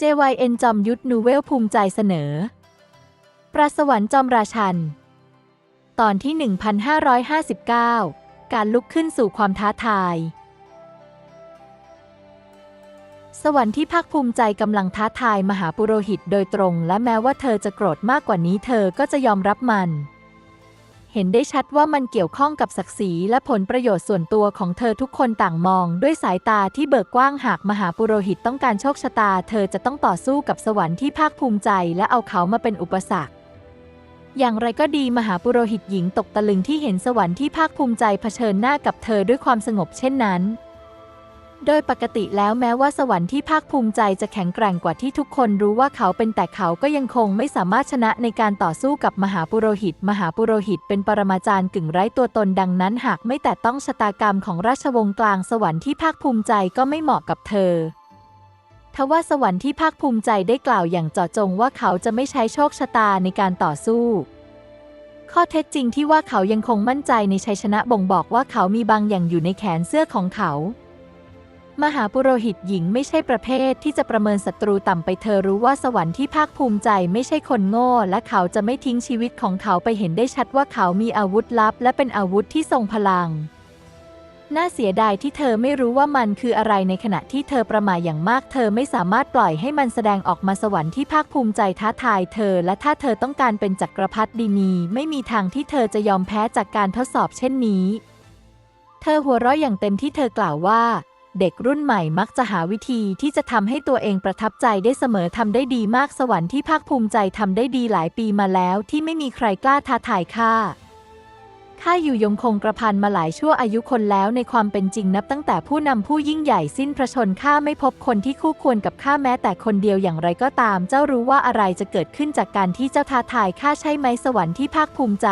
JYN จอมยุทธนูเวลภูมิใจเสนอ ประสวรรค์จอมราชัน ตอนที่ 1559 การลุกขึ้นสู่ความท้าทาย สวรรค์ที่ภาคภูมิใจกำลังท้าทายมหาปุโรหิตโดยตรง และแม้ว่าเธอจะโกรธมากกว่านี้เธอก็จะยอมรับมัน เห็นได้ชัดว่ามันเกี่ยวข้องกับศักดิ์ศรีและผลประโยชน์ส่วนตัวของเธอทุกคนต่างมอง ด้วยสายตาที่เบิกกว้างหากมหาปุโรหิตต้องการโชคชะตา เธอจะต้องต่อสู้กับสวรรค์ที่ภาคภูมิใจ และเอาเขามาเป็นอุปสรรคอย่างไรก็ดีมหาปุโรหิตหญิงตกตะลึงที่เห็นสวรรค์ที่ภาคภูมิใจเผชิญหน้ากับเธอด้วยความสงบเช่นนั้น โดยปกติแล้วแม้ว่าสวรรค์ที่ภาคภูมิใจจะแข็งแกร่งกว่าที่ทุกคนรู้ว่าเขาเป็นแต่เขาก็ยังคงไม่สามารถชนะในการต่อสู้กับมหาปุโรหิต มหาปุโรหิตเป็นปรมาจารย์กึ่งไร้ตัวตนดังนั้น หากไม่แต่ต้องชะตากรรมของราชวงศ์กลางสวรรค์ที่ภาคภูมิใจก็ไม่เหมาะกับเธอทว่าสวรรค์ที่ภาคภูมิใจได้กล่าวอย่างเจาะจงว่าเขาจะไม่ใช้โชคชะตาในการต่อสู้ข้อเท็จจริงที่ว่าเขายังคงมั่นใจในชัยชนะบ่งบอกว่าเขามีบางอย่างอยู่ในแขนเสื้อของเขา มหาปุโรหิตหญิงไม่ใช่ประเภทที่จะประเมินศัตรูต่ำไปเธอรู้ว่าสวรรค์ที่ภาคภูมิใจไม่ใช่คนโง่ และเขาจะไม่ทิ้งชีวิตของเขาไปเห็นได้ชัดว่าเขามีอาวุธลับ และเป็นอาวุธที่ทรงพลัง น่าเสียดายที่เธอไม่รู้ว่ามันคืออะไรในขณะที่เธอประมาทอย่างมาก เธอไม่สามารถปล่อยให้มันแสดงออกมาสวรรค์ที่ภาคภูมิใจท้าทายเธอ และถ้าเธอต้องการเป็นจักรพรรดินี ไม่มีทางที่เธอจะยอมแพ้จากการทดสอบเช่นนี้ เธอหัวเราะอย่างเต็มที่เธอกล่าวว่า เด็กรุ่นใหม่มักจะหาวิธีที่จะทำให้ตัวเองประทับใจได้เสมอทำได้ดีมากสวรรค์ที่ภาคภูมิใจทำได้ดีหลายปีมาแล้วที่ไม่มีใครกล้าท้าทายข้าข้าอยู่ยงคงกระพันมาหลายชั่วอายุคนแล้วในความเป็นจริงนับตั้งแต่ผู้นำผู้ยิ่งใหญ่สิ้นพระชนข้าไม่พบคนที่คู่ควรกับข้าแม้แต่คนเดียวอย่างไรก็ตาม เจ้ารู้ว่าอะไรจะเกิดขึ้นจากการที่เจ้าท้าทายข้าใช่ไหมสวรรค์ที่ภาคภูมิใจ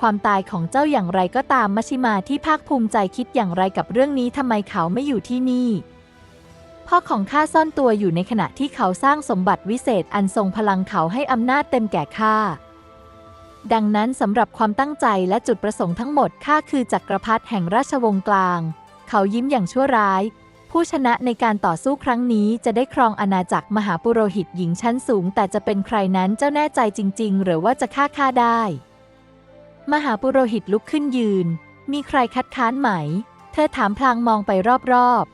ความตายของเจ้าอย่างไรก็ตามมัชิมาที่ภาคภูมิใจคิดอย่างไรกับเรื่องนี้ทำไมเขาไม่อยู่ที่นี่ พ่อของข้าซ่อนตัวอยู่ในขณะที่เขาสร้างสมบัติวิเศษอันทรงพลังเขาให้อำนาจเต็มแก่ข้าดังนั้นสำหรับความตั้งใจและจุดประสงค์ทั้งหมดข้าคือจักรพรรดิแห่งราชวงศ์กลาง เขายิ้มอย่างชั่วร้าย ผู้ชนะในการต่อสู้ครั้งนี้จะได้ครองอาณาจักรมหาปุโรหิตหญิงชั้นสูง แต่จะเป็นใครนั้นเจ้าแน่ใจจริง ๆ หรือว่าจะฆ่าข้าได้ มหาปุโรหิตลุกขึ้นยืน มีใครคัดค้านไหม เธอถามพลางมองไปรอบ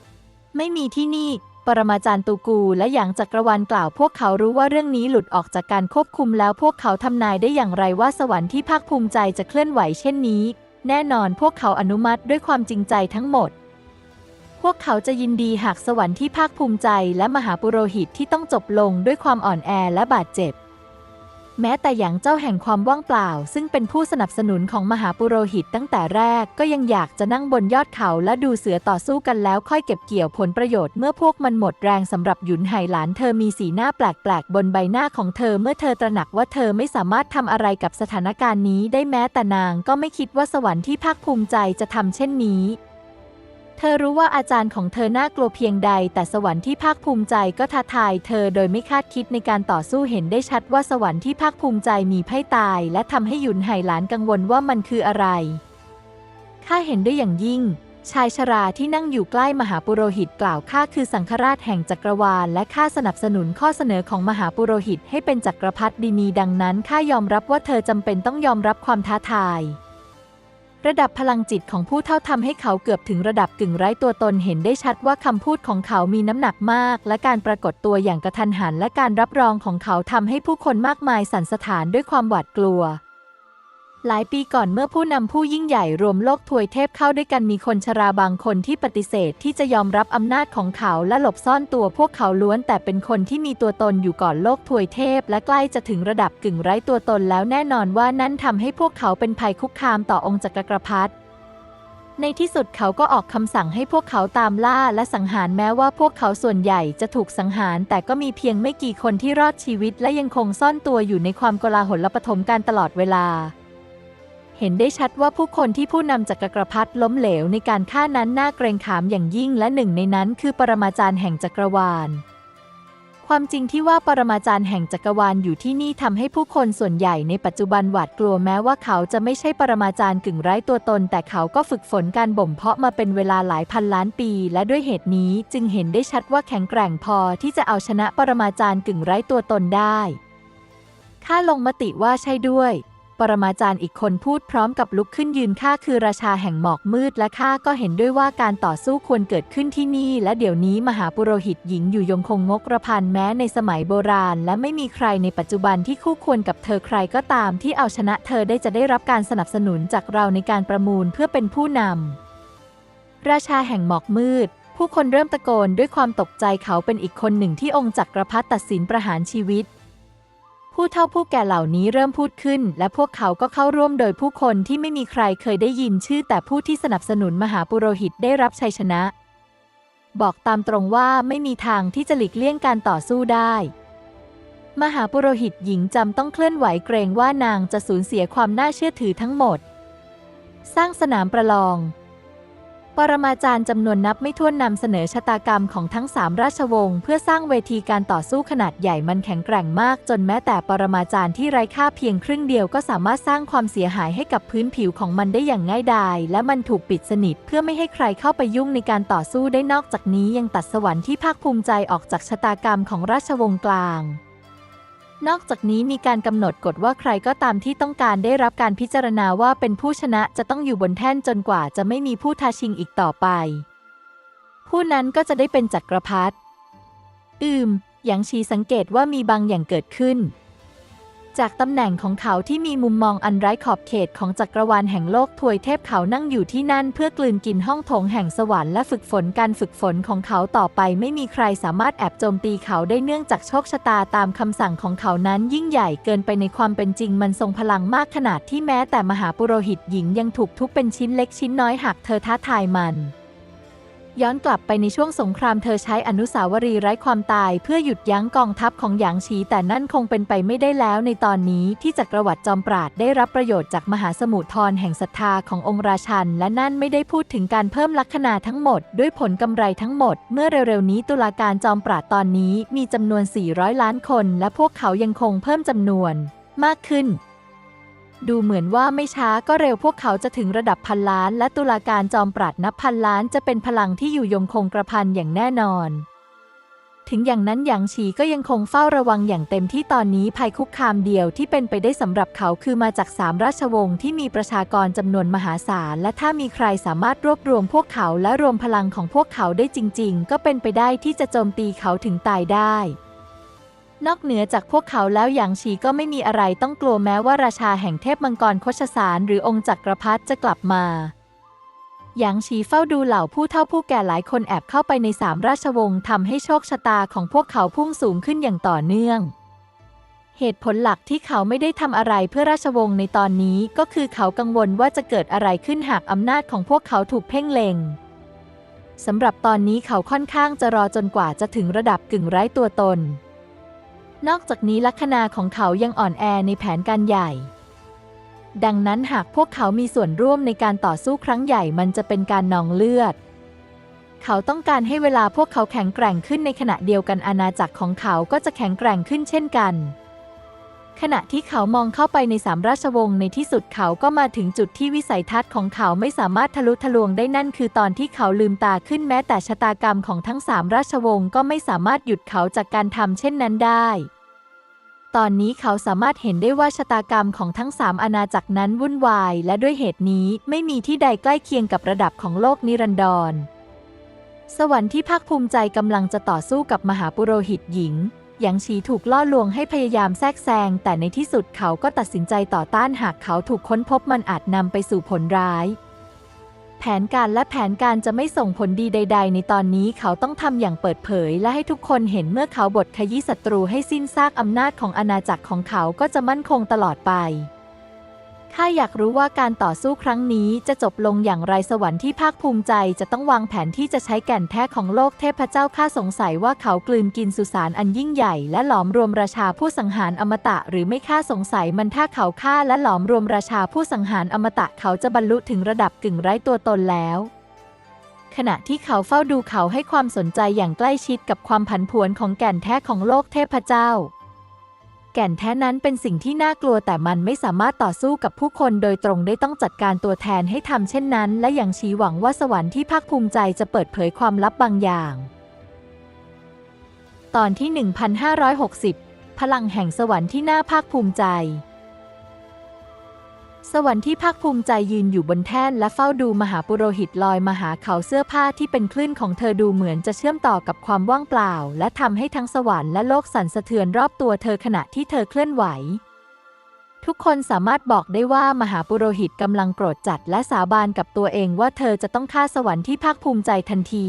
ๆ ไม่มีที่นี่ ปรมาจารย์ตูกูและหยางจักรวาลกล่าวพวกเขารู้ว่าเรื่องนี้หลุดออกจากการควบคุมแล้วพวกเขาทำนายได้อย่างไรว่าสวรรค์ที่ภาคภูมิใจจะเคลื่อนไหวเช่นนี้ แน่นอนพวกเขาอนุมัติด้วยความจริงใจทั้งหมด พวกเขาจะยินดีหากสวรรค์ที่ภาคภูมิใจและมหาปุโรหิตที่ต้องจบลงด้วยความอ่อนแอและบาดเจ็บ แม้แต่อย่างเจ้าแห่งความว่างเปล่า ซึ่งเป็นผู้สนับสนุนของมหาปุโรหิตตั้งแต่แรกก็ยังอยากจะนั่งบนยอดเขาและดูเสือต่อสู้กันแล้วค่อยเก็บเกี่ยวผลประโยชน์เมื่อพวกมันหมดแรงสำหรับหยุนไหหลานเธอมีสีหน้าแปลกๆ บนใบหน้าของเธอเมื่อเธอตระหนักว่าเธอไม่สามารถทำอะไรกับสถานการณ์นี้ได้แม้แต่นางก็ไม่คิดว่าสวรรค์ที่ภาคภูมิใจจะทำเช่นนี้ เธอรู้ว่าอาจารย์ของเธอน่ากลัวเพียงใด แต่สวรรค์ที่ภาคภูมิใจก็ท้าทายเธอโดยไม่คาดคิดในการต่อสู้เห็นได้ชัดว่าสวรรค์ที่ภาคภูมิใจมีไพ่ตาย และทำให้หยุนไหหลานกังวลว่ามันคืออะไร ข้าเห็นได้อย่างยิ่ง ชายชราที่นั่งอยู่ใกล้มหาปุโรหิตกล่าวข้าคือสังฆราชแห่งจักรวาล และข้าสนับสนุนข้อเสนอของมหาปุโรหิตให้เป็นจักรพรรดินีดังนั้นข้ายอมรับว่าเธอจำเป็นต้องยอมรับความท้าทาย ระดับพลังจิตของผู้เท่าทำให้เขาเกือบถึงระดับกึ่งไร้ตัวตนเห็นได้ชัดว่าคำพูดของเขามีน้ำหนักมาก และการปรากฏตัวอย่างกระทันหันและการรับรองของเขาทำให้ผู้คนมากมายสั่นสะท้านด้วยความหวาดกลัว หลายปีก่อนเมื่อผู้นำผู้ยิ่งใหญ่รวมโลกทวยเทพเข้าด้วยกันมีคนชราบางคนที่ปฏิเสธที่จะยอมรับอำนาจของเขาและหลบซ่อนตัวพวกเขาล้วนแต่เป็นคนที่มีตัวตนอยู่ก่อนโลกทวยเทพ และใกล้จะถึงระดับกึ่งไร้ตัวตนแล้วแน่นอนว่านั่นทำให้พวกเขาเป็นภัยคุกคามต่อองค์จักรพรรดิในที่สุดเขาก็ออกคำสั่งให้พวกเขาตามล่าและสังหารแม้ว่าพวกเขาส่วนใหญ่จะถูกสังหาร แต่ก็มีเพียงไม่กี่คนที่รอดชีวิต และยังคงซ่อนตัวอยู่ในความโกลาหลปฐมการตลอดเวลา เห็นได้ชัดว่าผู้คนที่ผู้นำจักรพรรดิล้มเหลวในการฆ่านั้นน่าเกรงขามอย่างยิ่งและหนึ่งในนั้นคือปรมาจารย์แห่งจักรวาลคความจริงที่ว่าปรมาจารย์แห่งจักรวาลอยู่ที่นี่ทำให้ผู้คนส่วนใหญ่ในปัจจุบันหวาดกลัวแม้ว่าเขาจะไม่ใช่ปรมาจารย์กึ่งไร้ตัวตน แต่เขาก็ฝึกฝนการบ่มเพาะมาเป็นเวลาหลายพันล้านปี และด้วยเหตุนี้จึงเห็นได้ชัดว่าแข็งแกร่งพอที่จะเอาชนะปรมาจารย์กึ่งไร้ตัวตนได้ข้าลงมติว่าใช่ด้วย ปรมาจารย์อีกคนพูดพร้อมกับลุกขึ้นยืนข้าคือราชาแห่งหมอกมืดและข้าก็เห็นด้วยว่าการต่อสู้ควรเกิดขึ้นที่นี่ และเดี๋ยวนี้มหาปุโรหิตหญิงอยู่ยงคงงกระพันแม้ในสมัยโบราณ และไม่มีใครในปัจจุบันที่คู่ควรกับเธอใครก็ตามที่เอาชนะเธอได้จะได้รับการสนับสนุนจากเราในการประมูลเพื่อเป็นผู้นำราชาแห่งหมอกมืดผู้คนเริ่มตะโกนด้วยความตกใจเขาเป็นอีกคนหนึ่งที่องค์จักรพรรดิตัดสินประหารชีวิต ผู้เฒ่าผู้แก่เหล่านี้เริ่มพูดขึ้น และพวกเขาก็เข้าร่วมโดยผู้คนที่ไม่มีใครเคยได้ยินชื่อ แต่ผู้ที่สนับสนุนมหาปุโรหิตได้รับชัยชนะ บอกตามตรงว่าไม่มีทางที่จะหลีกเลี่ยงการต่อสู้ได้ มหาปุโรหิตหญิงจำต้องเคลื่อนไหวเกรงว่านางจะสูญเสียความน่าเชื่อถือทั้งหมด สร้างสนามประลอง ปรมาจารย์จำนวนนับไม่ถ้วนนำเสนอชะตากรรมของทั้งสามราชวงศ์เพื่อสร้างเวทีการต่อสู้ขนาดใหญ่มันแข็งแกร่งมาก จนแม้แต่ปรมาจารย์ที่ไร้ค่าเพียงครึ่งเดียวก็สามารถสร้างความเสียหายให้กับพื้นผิวของมันได้อย่างง่ายดาย และมันถูกปิดสนิทเพื่อไม่ให้ใครเข้าไปยุ่งในการต่อสู้ได้นอกจากนี้ยังตัดสวรรค์ที่ภาคภูมิใจออกจากชะตากรรมของราชวงศ์กลาง นอกจากนี้มีการกำหนดกฎว่าใครก็ตามที่ต้องการได้รับการพิจารณาว่าเป็นผู้ชนะจะต้องอยู่บนแท่นจนกว่าจะไม่มีผู้ท้าชิงอีกต่อไป ผู้นั้นก็จะได้เป็นจักรพรรดิอืมหยางชีสังเกตว่ามีบางอย่างเกิดขึ้น จากตำแหน่งของเขาที่มีมุมมองอันไร้ขอบเขตของจักรวาลแห่งโลกถวยเทพเขานั่งอยู่ที่นั่นเพื่อกลืนกินห้องโถงแห่งสวรรค์และฝึกฝนการฝึกฝนของเขาต่อไปไม่มีใครสามารถแอบโจมตีเขาได้เนื่องจากโชคชะตาตามคำสั่งของเขานั้นยิ่งใหญ่เกินไปในความเป็นจริงมันทรงพลังมากขนาดที่แม้แต่มหาปุโรหิตหญิงยังถูกทุบเป็นชิ้นเล็กชิ้นน้อยหากเธอท้าทายมัน ย้อนกลับไปในช่วงสงครามเธอใช้อนุสาวรีย์ไร้ความตายเพื่อหยุดยั้งกองทัพของหยางฉีแต่นั่นคงเป็นไปไม่ได้แล้วในตอนนี้ที่จักรวรรดิจอมปราดได้รับประโยชน์จากมหาสมุทรทรแห่งศรัทธาขององค์ราชัน และนั่นไม่ได้พูดถึงการเพิ่มลัคนาทั้งหมด ด้วยผลกำไรทั้งหมด เมื่อเร็วๆนี้ตุลาการจอมปราดตอนนี้มีจำนวน 400 ล้านคน และพวกเขายังคงเพิ่มจำนวน มากขึ้น ดูเหมือนว่าไม่ช้าก็เร็วพวกเขาจะถึงระดับพันล้าน และตุลาการจอมปราดนับพันล้านจะเป็นพลังที่อยู่ยงคงกระพันอย่างแน่นอน ถึงอย่างนั้นหยางฉีก็ยังคงเฝ้าระวังอย่างเต็มที่ตอนนี้ภัยคุกคามเดียวที่เป็นไปได้สำหรับเขาคือมาจากสามราชวงศ์ที่มีประชากรจำนวนมหาศาล และถ้ามีใครสามารถรวบรวมพวกเขาและรวมพลังของพวกเขาได้จริง ๆ ก็เป็นไปได้ที่จะโจมตีเขาถึงตายได้ นอกเหนือจากพวกเขาแล้วหยางฉีก็ไม่มีอะไรต้องกลัวแม้ว่าราชาแห่งเทพมังกรโคชสารหรือองค์จักรพรรดิจะกลับมาหยางฉีเฝ้าดูเหล่าผู้เฒ่าผู้แก่หลายคนแอบเข้าไปในสามราชวงศ์ทำให้โชคชะตาของพวกเขาพุ่งสูงขึ้นอย่างต่อเนื่อง เหตุผลหลักที่เขาไม่ได้ทำอะไรเพื่อราชวงศ์ในตอนนี้ก็คือเขากังวลว่าจะเกิดอะไรขึ้นหากอำนาจของพวกเขาถูกเพ่งเล็งสำหรับตอนนี้เขาค่อนข้างจะรอจนกว่าจะถึงระดับกึ่งไร้ตัวตน นอกจากนี้ลัคนาของเขายังอ่อนแอในแผนการใหญ่ ดังนั้นหากพวกเขามีส่วนร่วมในการต่อสู้ครั้งใหญ่มันจะเป็นการนองเลือด เขาต้องการให้เวลาพวกเขาแข็งแกร่งขึ้นในขณะเดียวกันอาณาจักรของเขาก็จะแข็งแกร่งขึ้นเช่นกัน ขณะที่เขามองเข้าไปในสามราชวงศ์ในที่สุดเขาก็มาถึงจุดที่วิสัยทัศน์ของเขาไม่สามารถทะลุทะลวงได้นั่นคือตอนที่เขาลืมตาขึ้นแม้แต่ชะตากรรมของทั้งสามราชวงศ์ก็ไม่สามารถหยุดเขาจากการทำเช่นนั้นได้ ตอนนี้เขาสามารถเห็นได้ว่าชะตากรรมของทั้งสามอาณาจักรนั้นวุ่นวาย และด้วยเหตุนี้ไม่มีที่ใดใกล้เคียงกับระดับของโลกนิรันดร สวรรค์ที่ภาคภูมิใจกำลังจะต่อสู้กับมหาปุโรหิตหญิง หยางชีถูกล่อลวงให้พยายามแทรกแซง แต่ในที่สุดเขาก็ตัดสินใจต่อต้านหากเขาถูกค้นพบมันอาจนำไปสู่ผลร้าย แผนการและแผนการจะไม่ส่งผลดีใด ๆ ในตอนนี้เขาต้องทำอย่างเปิดเผย และให้ทุกคนเห็นเมื่อเขาบทขยี้ศัตรูให้สิ้นซากอำนาจของอาณาจักรของเขาก็จะมั่นคงตลอดไป ข้าอยากรู้ว่าการต่อสู้ครั้งนี้จะจบลงอย่างไรสวรรค์ที่ภาคภูมิใจจะต้องวางแผนที่จะใช้แก่นแท้ของโลกเทพเจ้าข้าสงสัยว่าเขากลืนกินสุสานอันยิ่งใหญ่และหลอมรวมราชาผู้สังหารอมตะ หรือไม่ข้าสงสัยมันถ้าเขาฆ่าและหลอมรวมราชาผู้สังหารอมตะเขาจะบรรลุถึงระดับกึ่งไร้ตัวตนแล้วขณะที่เขาเฝ้าดูเขาให้ความสนใจอย่างใกล้ชิดกับความผันผวนของแก่นแท้ของโลกเทพเจ้า แก่นแท้นั้นเป็นสิ่งที่น่ากลัวแต่มันไม่สามารถต่อสู้กับผู้คนโดยตรงได้ต้องจัดการตัวแทนให้ทำเช่นนั้น และยังชี้หวังว่าสวรรค์ที่ภาคภูมิใจจะเปิดเผยความลับบางอย่าง ตอนที่ 1560 พลังแห่งสวรรค์ที่น่าภาคภูมิใจ สวรรค์ที่ภาคภูมิใจยืนอยู่บนแท่นและเฝ้าดูมหาปุโรหิตลอยมาหาเขาเสื้อผ้าที่เป็นคลื่นของเธอดูเหมือนจะเชื่อมต่อกับความว่างเปล่า และทำให้ทั้งสวรรค์และโลกสั่นสะเทือนรอบตัวเธอขณะที่เธอเคลื่อนไหว ทุกคนสามารถบอกได้ว่ามหาปุโรหิตกำลังโกรธจัดและสาบานกับตัวเองว่าเธอจะต้องฆ่าสวรรค์ที่ภาคภูมิใจทันที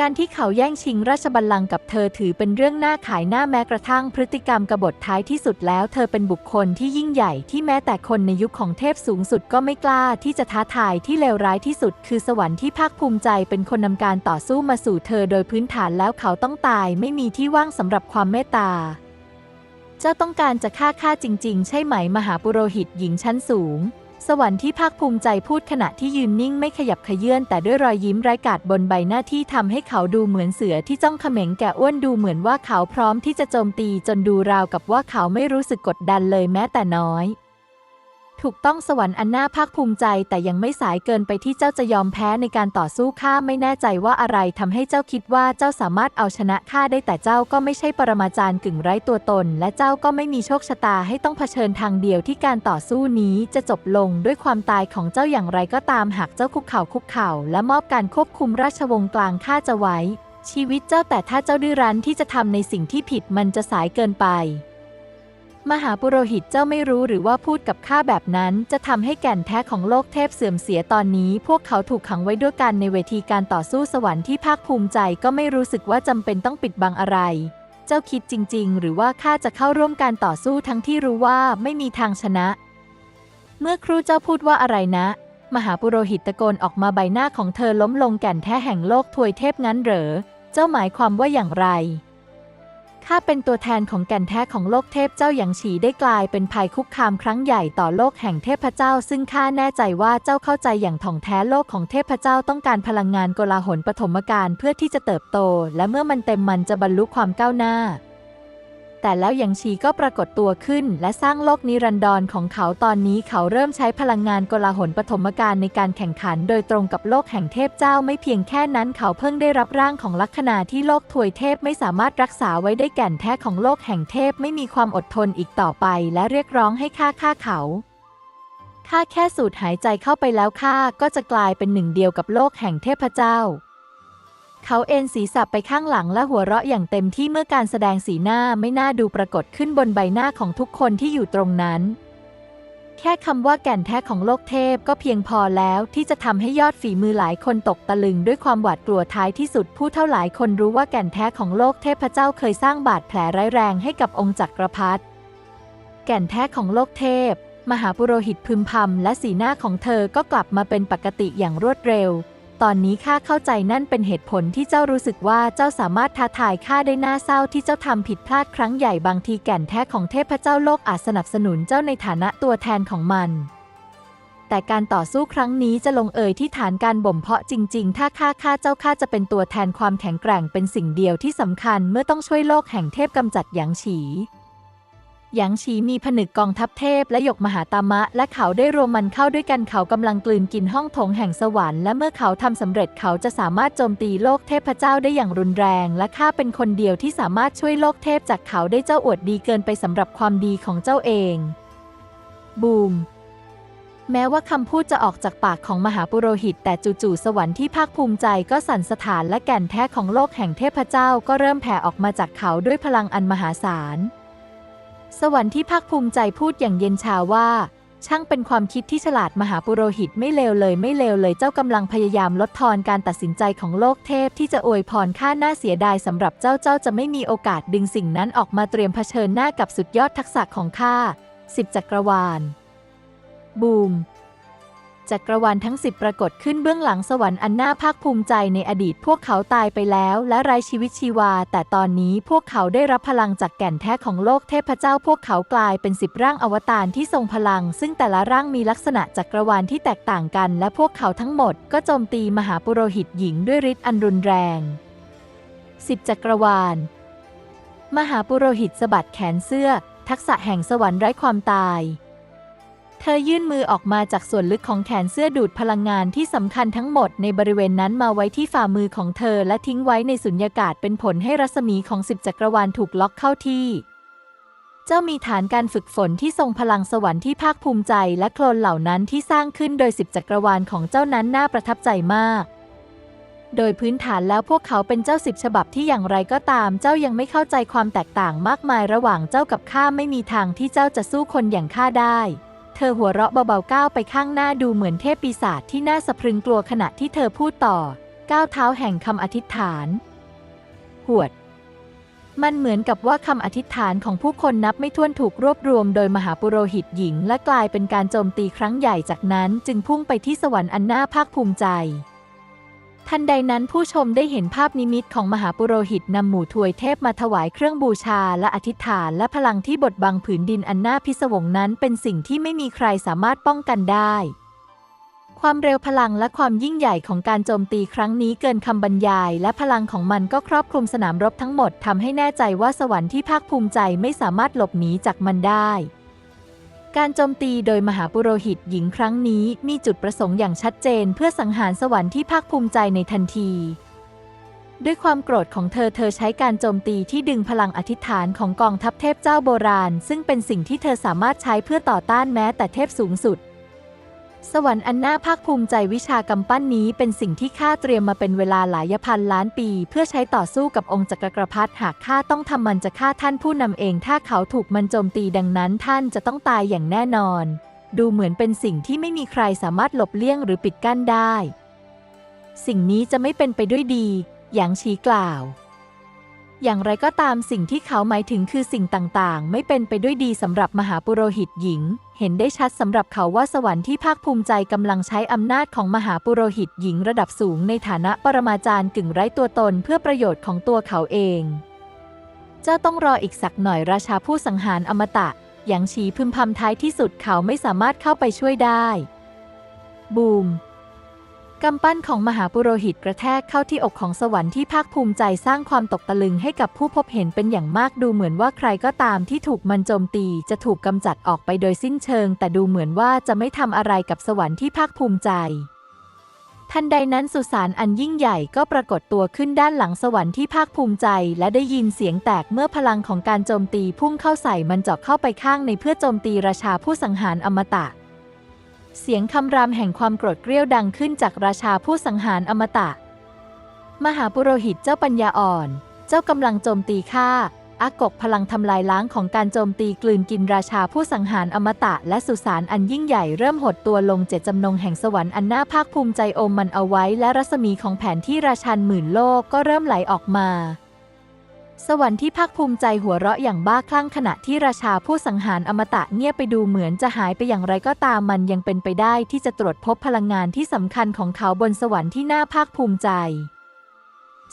การที่เขาแย่งชิงราชบัลลังก์กับเธอถือเป็นเรื่องน่าขายหน้าแม้กระทั่งพฤติกรรมกบฏท้ายที่สุดแล้ว เธอเป็นบุคคลที่ยิ่งใหญ่ที่แม้แต่คนในยุคของเทพสูงสุดก็ไม่กล้าที่จะท้าทายที่เลวร้ายที่สุด คือสวรรค์ที่ภาคภูมิใจเป็นคนนำการต่อสู้มาสู่เธอโดยพื้นฐานแล้วเขาต้องตายไม่มีที่ว่างสำหรับความเมตตาเจ้าต้องการจะฆ่าข้าจริง ๆ ใช่ไหมมหาปุโรหิตหญิงชั้นสูง สวรรค์ที่ภาคภูมิใจพูดขณะที่ยืนนิ่งไม่ขยับเขยื่อนแต่ด้วยรอยยิ้มไร้กาดบนใบหน้าที่ทำให้เขาดูเหมือนเสือที่จ้องเขม็งแก่อ้วนดูเหมือนว่าเขาพร้อมที่จะโจมตีจนดูราวกับว่าเขาไม่รู้สึกกดดันเลยแม้แต่น้อย ถูกต้องสวรรค์อันน่าภาคภูมิใจ แต่ยังไม่สายเกินไปที่เจ้าจะยอมแพ้ในการต่อสู้ข้าไม่แน่ใจว่าอะไรทำให้เจ้าคิดว่าเจ้าสามารถเอาชนะข้าได้แต่เจ้าก็ไม่ใช่ปรมาจารย์กึ่งไร้ตัวตน และเจ้าก็ไม่มีโชคชะตาให้ต้องเผชิญทางเดียวที่การต่อสู้นี้จะจบลงด้วยความตายของเจ้าอย่างไรก็ตามหากเจ้าคุกเข่าคุกเข่า และมอบการควบคุมราชวงศ์กลางข้าจะไว้ ชีวิตเจ้าแต่ถ้าเจ้าดื้อรั้นที่จะทำในสิ่งที่ผิดมันจะสายเกินไป มหาปุโรหิตเจ้าไม่รู้หรือว่าพูดกับข้าแบบนั้น จะทำให้แก่นแท้ของโลกเทพเสื่อมเสียตอนนี้ พวกเขาถูกขังไว้ด้วยกันในเวทีการต่อสู้สวรรค์ที่ภาคภูมิใจก็ไม่รู้สึกว่าจำเป็นต้องปิดบังอะไร เจ้าคิดจริง ๆ หรือว่าข้าจะเข้าร่วมการต่อสู้ทั้งที่รู้ว่าไม่มีทางชนะ เมื่อครูเจ้าพูดว่าอะไรนะ มหาปุโรหิตตะโกนออกมาใบหน้าของเธอล้มลงแก่นแท้แห่งโลกทวยเทพงั้นเหรอ เจ้าหมายความว่าอย่างไร ข้าเป็นตัวแทนของแก่นแท้ของโลกเทพเจ้าหยางฉีได้กลายเป็นภัยคุกคามครั้งใหญ่ต่อโลกแห่งเทพเจ้า ซึ่งข้าแน่ใจว่าเจ้าเข้าใจอย่างถ่องแท้โลกของเทพเจ้าต้องการพลังงานโกลาหลปฐมกาลเพื่อที่จะเติบโต และเมื่อมันเต็มมันจะบรรลุความก้าวหน้า แต่แล้วหยางชีก็ปรากฏตัวขึ้น และสร้างโลกนิรันดรของเขาตอนนี้เขาเริ่มใช้พลังงานกลาหลปฐมกาลในการแข่งขัน โดยตรงกับโลกแห่งเทพเจ้าไม่เพียงแค่นั้นเขาเพิ่งได้รับร่างของลัคนาที่โลกถวยเทพไม่สามารถรักษาไว้ได้แก่นแท้ของโลกแห่งเทพไม่มีความอดทนอีกต่อไป และเรียกร้องให้ข้าฆ่าเขาข้าแค่สูดหายใจเข้าไปแล้วข้าก็จะกลายเป็นหนึ่งเดียวกับโลกแห่งเทพเจ้า เขาเอ็นศีรษะไปข้างหลังและหัวเราะอย่างเต็มที่เมื่อการแสดงสีหน้าไม่น่าดูปรากฏขึ้นบนใบหน้าของทุกคนที่อยู่ตรงนั้น แค่คำว่าแก่นแท้ของโลกเทพก็เพียงพอแล้วที่จะทำให้ยอดฝีมือหลายคนตกตะลึงด้วยความหวาดกลัวท้ายที่สุดผู้เท่าหลายคนรู้ว่าแก่นแท้ของโลกเทพเจ้าเคยสร้างบาดแผลร้ายแรงให้กับองค์จักรพรรดิแก่นแท้ของโลกเทพ มหาปุโรหิตพึมพำและสีหน้าของเธอก็กลับมาเป็นปกติอย่างรวดเร็ว ตอนนี้ข้าเข้าใจนั่นเป็นเหตุผลที่เจ้ารู้สึกว่าเจ้าสามารถท้าทายข้าได้น่าเศร้าที่เจ้าทำผิดพลาดครั้งใหญ่บางทีแก่นแท้ของเทพเจ้าโลกอาจสนับสนุนเจ้าในฐานะตัวแทนของมัน แต่การต่อสู้ครั้งนี้จะลงเอยที่ฐานการบ่มเพาะจริง ๆ ถ้าข้าข้าเจ้าข้าจะเป็นตัวแทนความแข็งแกร่งเป็นสิ่งเดียวที่สำคัญเมื่อต้องช่วยโลกแห่งเทพกำจัดหยางฉี หยางฉีมีผนึกกองทัพเทพและหยกมหาตามะ และเขาได้รวมมันเข้าด้วยกันเขากำลังกลืนกินห้องโถงแห่งสวรรค์และเมื่อเขาทำสำเร็จเขาจะสามารถโจมตีโลกเทพเจ้าได้อย่างรุนแรง และข้าเป็นคนเดียวที่สามารถช่วยโลกเทพจากเขาได้เจ้าอวดดีเกินไปสำหรับความดีของเจ้าเอง บูมแม้ว่าคำพูดจะออกจากปากของมหาปุโรหิต แต่จู่ๆสวรรค์ที่ภาคภูมิใจก็สั่นสถานและแก่นแท้ของโลกแห่งเทพเจ้าก็เริ่มแผ่ออกมาจากเขาด้วยพลังอันมหาศาล สวรรค์ที่ภาคภูมิใจพูดอย่างเย็นชาว่า ช่างเป็นความคิดที่ฉลาดมหาปุโรหิตไม่เลวเลยไม่เลวเลยเจ้ากำลังพยายามลดทอนการตัดสินใจของโลกเทพที่จะอวยพรค่าหน้าเสียดายสำหรับเจ้าเจ้าจะไม่มีโอกาสดึงสิ่งนั้นออกมาเตรียมเผชิญหน้ากับสุดยอดทักษะของข้าสิบจักรวาลบูม จักรวาลทั้งสิบปรากฏขึ้นเบื้องหลังสวรรค์อันน่าภาคภูมิใจในอดีตพวกเขาตายไปแล้ว และไร้ชีวิตชีวา แต่ตอนนี้พวกเขาได้รับพลังจากแก่นแท้ของโลกเทพเจ้า พวกเขากลายเป็นสิบร่างอวตารที่ทรงพลัง ซึ่งแต่ละร่างมีลักษณะจักรวาลที่แตกต่างกัน และพวกเขาทั้งหมด ก็โจมตีมหาปุโรหิตหญิงด้วยฤทธิ์อันรุนแรงสิบจักรวาล มหาปุโรหิตสะบัดแขนเสื้อ ทักษะแห่งสวรรค์ไร้ความตาย เธอยื่นมือออกมาจากส่วนลึกของแขนเสื้อดูดพลังงานที่สำคัญทั้งหมดในบริเวณนั้นมาไว้ที่ฝ่ามือของเธอและทิ้งไว้ในสุญญากาศเป็นผลให้รัศมีของสิบจักรวาลถูกล็อกเข้าที่ เจ้ามีฐานการฝึกฝนที่ทรงพลังสวรรค์ที่ภาคภูมิใจและโคลนเหล่านั้นที่สร้างขึ้นโดยสิบจักรวาลของเจ้านั้นน่าประทับใจมาก โดยพื้นฐานแล้วพวกเขาเป็นเจ้าสิบฉบับที่อย่างไรก็ตามเจ้ายังไม่เข้าใจความแตกต่างมากมายระหว่างเจ้ากับข้าไม่มีทางที่เจ้าจะสู้คนอย่างข้าได้ เธอหัวเราะเบาๆก้าวไปข้างหน้าดูเหมือนเทพปีศาจที่น่าสะพรึงกลัวขณะที่เธอพูดต่อ ก้าวเท้าแห่งคำอธิษฐาน หวด มันเหมือนกับว่าคำอธิษฐานของผู้คนนับไม่ถ้วนถูกรวบรวมโดยมหาปุโรหิตหญิง และกลายเป็นการโจมตีครั้งใหญ่จากนั้นจึงพุ่งไปที่สวรรค์อันน่าภาคภูมิใจ ทันใดนั้นผู้ชมได้เห็นภาพนิมิตของมหาปุโรหิตนำหมู่ทวยเทพมาถวายเครื่องบูชาและอธิษฐานและพลังที่บดบังผืนดินอันน่าพิศวงนั้นเป็นสิ่งที่ไม่มีใครสามารถป้องกันได้ ความเร็วพลังและความยิ่งใหญ่ของการโจมตีครั้งนี้เกินคำบรรยาย และพลังของมันก็ครอบคลุมสนามรบทั้งหมดทำให้แน่ใจว่าสวรรค์ที่ภาคภูมิใจไม่สามารถหลบหนีจากมันได้ การโจมตีโดยมหาปุโรหิตหญิงครั้งนี้มีจุดประสงค์อย่างชัดเจนเพื่อสังหารสวรรค์ที่ภาคภูมิใจในทันที ด้วยความโกรธของเธอเธอใช้การโจมตีที่ดึงพลังอธิษฐานของกองทัพเทพเจ้าโบราณ ซึ่งเป็นสิ่งที่เธอสามารถใช้เพื่อต่อต้านแม้แต่เทพสูงสุด สวรรค์อันน่าภาคภูมิใจวิชากำปั้นนี้เป็นสิ่งที่ข้าเตรียมมาเป็นเวลาหลายพันล้านปี เพื่อใช้ต่อสู้กับองค์จักรพรรดิหากข้าต้องทำมันจะฆ่าท่านผู้นำเอง ถ้าเขาถูกมันโจมตีดังนั้นท่านจะต้องตายอย่างแน่นอน ดูเหมือนเป็นสิ่งที่ไม่มีใครสามารถหลบเลี่ยงหรือปิดกั้นได้ สิ่งนี้จะไม่เป็นไปด้วยดี หยางชีกล่าว อย่างไรก็ตามสิ่งที่เขาหมายถึงคือสิ่งต่างๆ ไม่เป็นไปด้วยดีสำหรับมหาปุโรหิตหญิง เห็นได้ชัดสำหรับเขาว่าสวรรค์ที่ภาคภูมิใจกำลังใช้อำนาจของมหาปุโรหิตหญิงระดับสูงในฐานะปรมาจารย์กึ่งไร้ตัวตนเพื่อประโยชน์ของตัวเขาเอง เจ้าต้องรออีกสักหน่อยราชาผู้สังหารอมตะหยางชีพึมพำท้ายที่สุดเขาไม่สามารถเข้าไปช่วยได้ บูม กำปั้นของมหาปุโรหิตกระแทกเข้าที่อกของสวรรค์ที่ภาคภูมิใจสร้างความตกตะลึงให้กับผู้พบเห็นเป็นอย่างมากดูเหมือนว่าใครก็ตามที่ถูกมันโจมตีจะถูกกำจัดออกไปโดยสิ้นเชิง แต่ดูเหมือนว่าจะไม่ทำอะไรกับสวรรค์ที่ภาคภูมิใจ ทันใดนั้นสุสานอันยิ่งใหญ่ก็ปรากฏตัวขึ้นด้านหลังสวรรค์ที่ภาคภูมิใจ และได้ยินเสียงแตกเมื่อพลังของการโจมตีพุ่งเข้าใส่มันเจาะเข้าไปข้างในเพื่อโจมตีราชาผู้สังหารอมตะ เสียงคำรามแห่งความโกรธเกรี้ยวดังขึ้นจากราชาผู้สังหารอมตะ มหาปุโรหิตเจ้าปัญญาอ่อน เจ้ากำลังโจมตีข้าอากกพลังทำลายล้างของการโจมตีกลืนกินราชาผู้สังหารอมตะ และสุสานอันยิ่งใหญ่เริ่มหดตัวลงเจตจำนงแห่งสวรรค์อันน่าภาคภูมิใจอมมันเอาไว้ และรัศมีของแผนที่ราชันหมื่นโลกก็เริ่มไหลออกมา สวรรค์ที่ภาคภูมิใจหัวเราะอย่างบ้าคลั่งขณะที่ราชาผู้สังหารอมตะเงียบไปดูเหมือนจะหายไปอย่างไรก็ตามมันยังเป็นไปได้ที่จะตรวจพบพลังงานที่สำคัญของเขาบนสวรรค์ที่น่าภาคภูมิใจ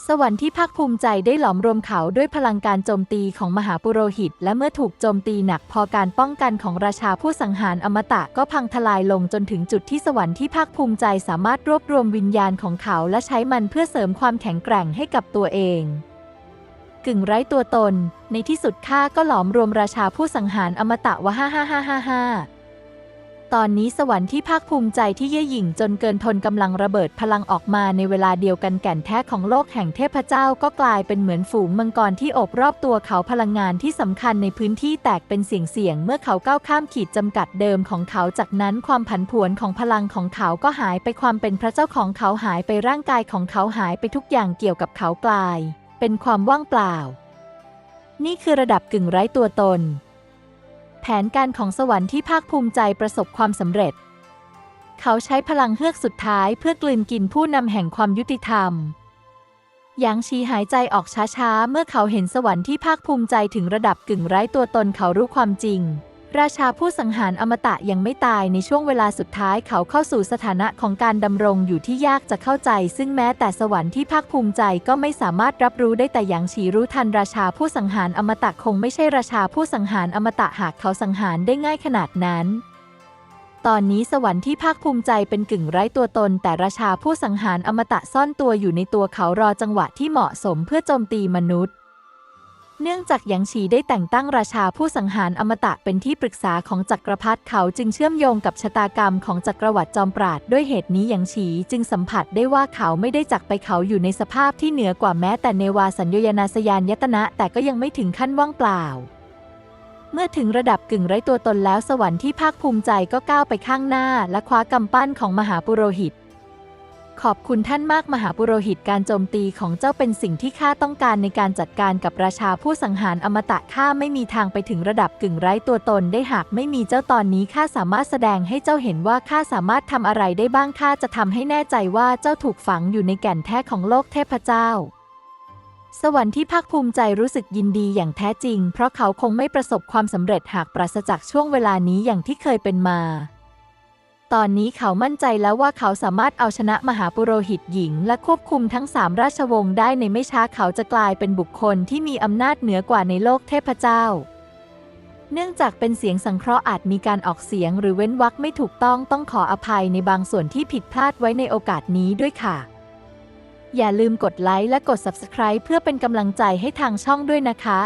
สวรรค์ที่ภาคภูมิใจได้หลอมรวมเขาด้วยพลังการโจมตีของมหาปุโรหิต และเมื่อถูกโจมตีหนักพอการป้องกันของราชาผู้สังหารอมตะก็พังทลายลงจนถึงจุดที่สวรรค์ที่ภาคภูมิใจสามารถรวบรวมวิญญาณของเขาและใช้มันเพื่อเสริมความแข็งแกร่งให้กับตัวเอง กึ่งไร้ตัวตน ในที่สุดข้าก็หลอมรวมราชาผู้สังหารอมตะว่าฮ่าฮ่าฮ่าฮ่าฮ่าตอนนี้สวรรค์ที่ภาคภูมิใจที่เย่หยิ่งจนเกินทนกำลังระเบิดพลังออกมาในเวลาเดียวกันแก่นแท้ของโลกแห่งเทพเจ้าก็กลายเป็นเหมือนฝูงมังกรที่โอบรอบตัวเขาพลังงานที่สำคัญในพื้นที่แตกเป็นเสียงเสียงเมื่อเขาก้าวข้ามขีดจำกัดเดิมของเขาจากนั้นความผันผวนของพลังของเขาก็หายไปความเป็นพระเจ้าของเขาหายไปร่างกายของเขาหายไปทุกอย่างเกี่ยวกับเขากลาย เป็นความว่างเปล่า นี่คือระดับกึ่งไร้ตัวตน แผนการของสวรรค์ที่ภาคภูมิใจประสบความสำเร็จ เขาใช้พลังเฮือกสุดท้ายเพื่อกลืนกินผู้นำแห่งความยุติธรรมหยางชีหายใจออกช้าๆ เมื่อเขาเห็นสวรรค์ที่ภาคภูมิใจถึงระดับกึ่งไร้ตัวตนเขารู้ความจริง ราชาผู้สังหารอมตะยังไม่ตายในช่วงเวลาสุดท้ายเขาเข้าสู่สถานะของการดำรงอยู่ที่ยากจะเข้าใจ ซึ่งแม้แต่สวรรค์ที่ภาคภูมิใจก็ไม่สามารถรับรู้ได้แต่หยางฉีรู้ทันราชาผู้สังหารอมตะคงไม่ใช่ราชาผู้สังหารอมตะหากเขาสังหารได้ง่ายขนาดนั้นตอนนี้สวรรค์ที่ภาคภูมิใจเป็นกึ่งไร้ตัวตน แต่ราชาผู้สังหารอมตะซ่อนตัวอยู่ในตัวเขารอจังหวะที่เหมาะสมเพื่อโจมตีมนุษย์ เนื่องจากหยางฉีได้แต่งตั้งราชาผู้สังหารอมตะเป็นที่ปรึกษาของจักรพรรดิเขาจึงเชื่อมโยงกับชะตากรรมของจักรวรรดิจอมปราดด้วยเหตุนี้หยางฉีจึงสัมผัสได้ว่าเขาไม่ได้จักไปเขาอยู่ในสภาพที่เหนือกว่าแม้แต่เนวาสัญญยนาสยานยตนะ แต่ก็ยังไม่ถึงขั้นว่างเปล่า เมื่อถึงระดับกึ่งไร้ตัวตนแล้วสวรรค์ที่ภาคภูมิใจก็ก้าวไปข้างหน้า และคว้ากำปั้นของมหาปุโรหิต ขอบคุณท่านมากมหาปุโรหิตการโจมตีของเจ้าเป็นสิ่งที่ข้าต้องการในการจัดการกับราชาผู้สังหารอมตะข้าไม่มีทางไปถึงระดับกึ่งไร้ตัวตนได้หากไม่มีเจ้าตอนนี้ข้าสามารถแสดงให้เจ้าเห็นว่าข้าสามารถทำอะไรได้บ้างข้าจะทำให้แน่ใจว่าเจ้าถูกฝังอยู่ในแก่นแท้ของโลกเทพเจ้า สวรรค์ที่ภาคภูมิใจรู้สึกยินดีอย่างแท้จริง เพราะเขาคงไม่ประสบความสำเร็จหากปราศจากช่วงเวลานี้อย่างที่เคยเป็นมา ตอนนี้เขามั่นใจแล้วว่าเขาสามารถเอาชนะมหาปุโรหิตหญิง และควบคุมทั้งสามราชวงศ์ได้ในไม่ช้าเขาจะกลายเป็นบุคคลที่มีอำนาจเหนือกว่าในโลกเทพเจ้า เนื่องจากเป็นเสียงสังเคราะห์อาจมีการออกเสียงหรือเว้นวรรคไม่ถูกต้องต้องขออภัยในบางส่วนที่ผิดพลาดไว้ในโอกาสนี้ด้วยค่ะ อย่าลืมกดไลค์และกด Subscribe เพื่อเป็นกำลังใจให้ทางช่องด้วยนะคะ